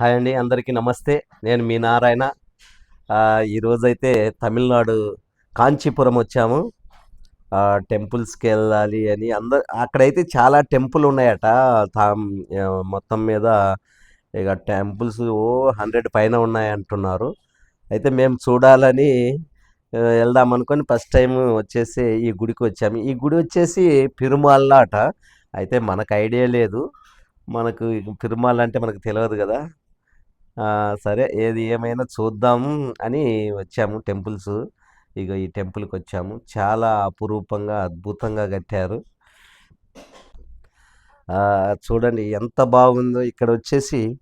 Hi అండి అందరికీ నమస్తే. నేను మీ నారాయణ. ఈరోజైతే తమిళనాడు కాంచీపురం వచ్చాము. టెంపుల్స్కి వెళ్ళాలి అని అందరు అక్కడైతే చాలా టెంపుల్ ఉన్నాయట. తాం మొత్తం మీద ఇక టెంపుల్స్ ఓ హండ్రెడ్ పైన ఉన్నాయి అంటున్నారు. అయితే మేము చూడాలని వెళ్దామనుకొని వెళ్దాం అనుకొని ఫస్ట్ టైం వచ్చేసి ఈ గుడికి వచ్చాము. ఈ గుడి వచ్చేసి తిరుమల అట అయితే మనకు ఐడియా లేదు. మనకు తిరుమల అంటే మనకు తెలియదు కదా. సరే ఏది ఏమైనా చూద్దాము అని వచ్చాము టెంపుల్స్. ఇక ఈ టెంపుల్కి వచ్చాము. చాలా అపురూపంగా అద్భుతంగా కట్టారు. చూడండి ఎంత బాగుందో. ఇక్కడ వచ్చేసి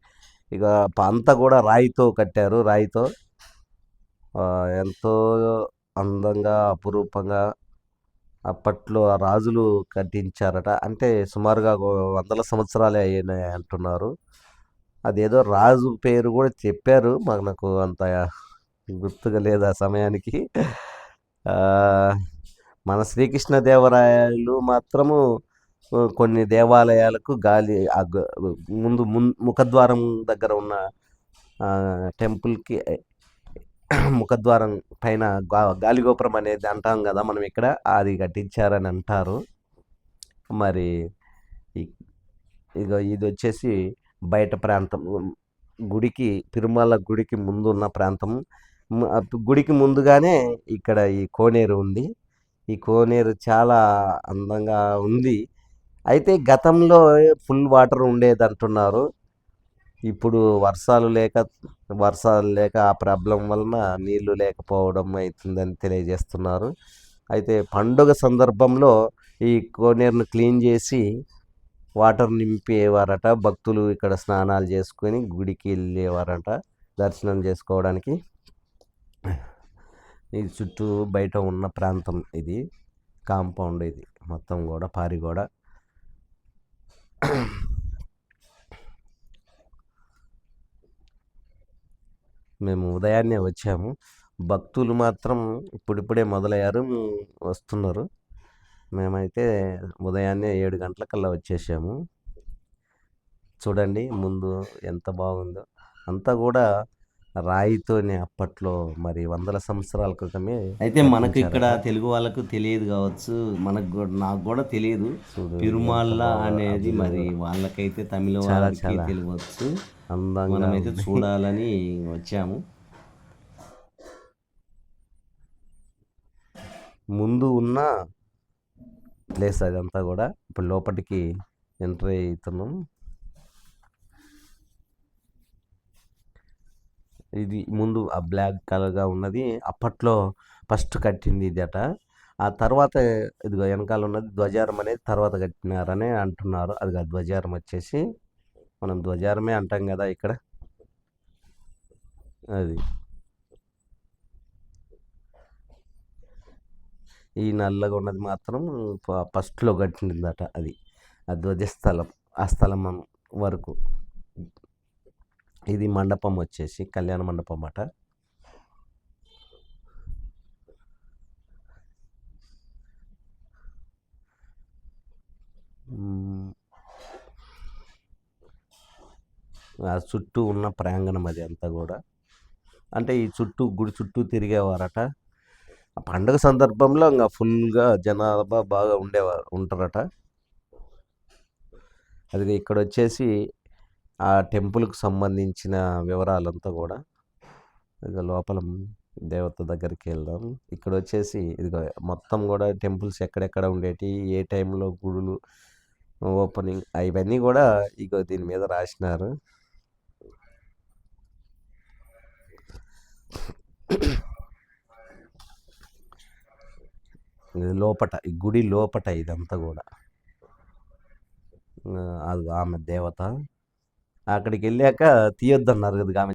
ఇక ప- అంతా కూడా రాయితో కట్టారు. రాయితో. ఎంతో అందంగా అపురూపంగా అప్పట్లో ఆ రాజులు కట్టించారట. అంటే సుమారుగా వందల సంవత్సరాలే అయినాయి అంటున్నారు. అదేదో రాజు పేరు కూడా చెప్పారు. మాకు నాకు అంత గుర్తుగా లేదు ఆ సమయానికి. మన శ్రీకృష్ణదేవరాయలు మాత్రము కొన్ని దేవాలయాలకు గాలి ఆ ముందు ముఖద్వారం దగ్గర ఉన్న టెంపుల్కి ముఖద్వారం పైన గాలిగోపురం అనేది అంటాం కదా మనం ఇక్కడ అది కట్టించారని అంటారు. మరి ఇ- ఇక ఇది వచ్చేసి బయట ప్రాంతం గుడికి తిరుమల గుడికి ముందు ఉన్న ప్రాంతం గుడికి ముందుగానే ఇక్కడ ఈ కోనేరు ఉంది. ఈ కోనేరు చాలా అందంగా ఉంది. అయితే గతంలో ఫుల్ వాటర్ ఉండేది అంటున్నారు ఇప్పుడు వర్షాలు లేక వర్షాలు లేక ఆ ప్రాబ్లం వలన నీళ్ళు లేకపోవడం అవుతుందని తెలియజేస్తున్నారు. అయితే పండుగ సందర్భంలో ఈ కోనేరును క్లీన్ చేసి వాటర్ నింపేవారట. భక్తులు ఇక్కడ స్నానాలు చేసుకొని గుడికి వెళ్ళేవారట. దర్శనం చేసుకోవడానికి. ఇది చుట్టూ బయట ఉన్న ప్రాంతం ఇది. కాంపౌండ్ ఇది. మొత్తం కూడా పారిగోడ మేము ఉదయాన్నే వచ్చాము. భక్తులు మాత్రం ఇప్పుడిప్పుడే మొదలయ్యారు. వస్తున్నారు. మేమైతే ఉదయాన్నే ఏడు గంటలకల్లా వచ్చేసాము చూడండి ముందు ఎంత బాగుందో అంతా కూడా రాయితోనే అప్పట్లో మరి వందల సంవత్సరాల క్రితమే అయితే మనకు ఇక్కడ. తెలుగు వాళ్ళకు తెలియదు కావచ్చు మనకు కూడా నాకు కూడా తెలియదు తిరుమల అనేది. మరి వాళ్ళకైతే తమిళ వాళ్ళకి చాలా. తెలియవచ్చు అందంగా మనమైతే. చూడాలని వచ్చాము ముందు ఉన్న ప్లేస్ అదంతా కూడా. ఇప్పుడు లోపలికి ఎంటర్ అవుతున్నాం. ఇది ముందు ఆ బ్లాక్ కలర్గా ఉన్నది. అప్పట్లో ఫస్ట్ కట్టింది ఇదట. ఆ తర్వాత ఇదిగో వెనకాల ఉన్నది ధ్వజారం అనేది తర్వాత కట్టినారని అంటున్నారు. అది ధ్వజారం వచ్చేసి మనం ధ్వజారమే అంటాం కదా ఇక్కడ. అది. ఈ నల్లగా ఉన్నది మాత్రం ఫ- ఫస్ట్లో కట్టిందట అది. ఆ ధ్వజస్థలం ఆ స్థలం వరకు. ఇది మండపం వచ్చేసి కళ్యాణ మండపం అట. ఆ చుట్టూ ఉన్న ప్రాంగణం అది అంతా కూడా. అంటే ఈ చుట్టూ గుడి చుట్టూ తిరిగేవారట. పండుగ సందర్భంలో ఇంకా ఫుల్గా జనాభా బాగా ఉండేవారు ఉంటారట. అది ఇక్కడ వచ్చేసి ఆ టెంపుల్కి సంబంధించిన వివరాలంతా కూడా ఇక లోపల దేవత దగ్గరికి వెళ్దాం. ఇక్కడ వచ్చేసి ఇదిగో మొత్తం కూడా టెంపుల్స్ ఎక్కడెక్కడ ఉండేటి ఏ టైంలో గుడులు ఓపెనింగ్ అవన్నీ కూడా ఇగో దీని మీద రాసినారు. ఇది లోపట ఈ గుడి లోపట ఇదంతా కూడా. అది ఆమె దేవత. అక్కడికి వెళ్ళాక తీయొద్దన్నారు కదా ఆమె